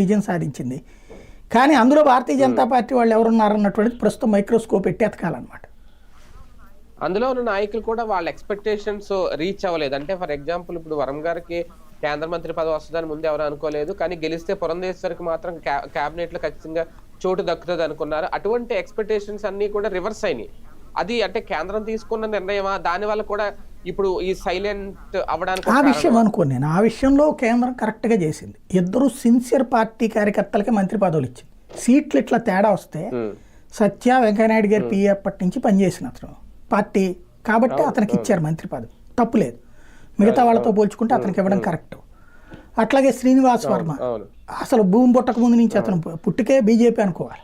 విజయం సాధించింది. కానీ అందులో భారతీయ జనతా పార్టీ వాళ్ళు ఎవరున్నారన్నటువంటిది ప్రస్తుతం మైక్రోస్కోప్ పెట్టి ఎతకాలన్నమాట. అందులో ఉన్న నాయకులు కూడా వాళ్ళ ఎక్స్పెక్టేషన్స్ రీచ్ అవ్వలేదు. అంటే ఫర్ ఎగ్జాంపుల్ ఇప్పుడు వరం గారికి కేంద్ర మంత్రి పదవి వస్తుందని ముందు ఎవరు అనుకోలేదు. కానీ గెలిస్తే పురంధేశ్వరికి మాత్రం కేబినెట్లో ఖచ్చితంగా చోటు దక్కుతుంది అనుకున్నారు. అటువంటి ఎక్స్పెక్టేషన్స్ అన్ని కూడా రివర్స్ అయినాయి. అది అంటే కేంద్రం తీసుకున్న నిర్ణయమా? దాని వల్ల కూడా ఇప్పుడు ఈ సైలెంట్ అవ్వడానికి ఆ విషయం అనుకోను నేను. ఆ విషయంలో కేంద్రం కరెక్ట్గా చేసింది. ఇద్దరు సిన్సియర్ పార్టీ కార్యకర్తలకి మంత్రి పదవులు ఇచ్చింది. సీట్లు ఇట్లా తేడా వస్తే సత్య వెంకయ్యనాయుడు గారు పిఏ అప్పటి నుంచి పనిచేసిన అతను. పార్టీ కాబట్టి అతనికి ఇచ్చారు మంత్రి పదవి. తప్పులేదు మిగతా వాళ్ళతో పోల్చుకుంటే అతనికి ఇవ్వడం కరెక్ట్. అట్లాగే శ్రీనివాస్ వర్మ. అసలు భూమి పుట్టక ముందు నుంచి అతను పుట్టుకే బీజేపీ అనుకోవాలి.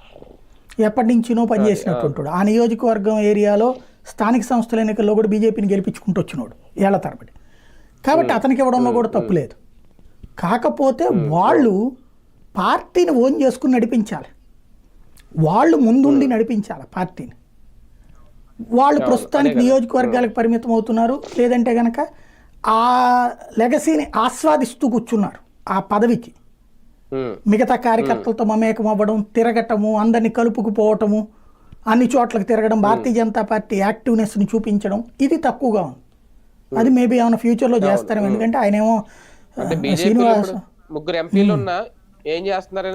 ఎప్పటి నుంచినో పనిచేసినట్టుంటాడు ఆ నియోజకవర్గం ఏరియాలో స్థానిక సంస్థల ఎన్నికల్లో కూడా బీజేపీని గెలిపించుకుంటూ వచ్చినాడు ఏళ్ళ తరబడి. కాబట్టి అతనికి ఇవ్వడంలో కూడా తప్పు లేదు. కాకపోతే వాళ్ళు పార్టీని ఓన్ చేసుకుని నడిపించాలి. వాళ్ళు ముందుండి నడిపించాలి పార్టీని. వాళ్ళు ప్రస్తుతానికి నియోజకవర్గాలకు పరిమితం అవుతున్నారు. లేదంటే గనక ఆ లెగసీని ఆస్వాదిస్తూ కూర్చున్నారు ఆ పదవికి. మిగతా కార్యకర్తలతో మమేకం అవ్వడం తిరగటము అందరినీ కలుపుకుపోవటము అన్ని చోట్లకి తిరగడం భారతీయ జనతా పార్టీ యాక్టివ్నెస్ని చూపించడం ఇది తక్కువగా ఉంది. అది మేబీ ఏమైనా ఫ్యూచర్లో చేస్తారేమో ఎందుకంటే ఆయనేమో శ్రీనివాస్ ముగ్గురు ఎంపీలు ఉన్నా ఏం చేస్తున్నారు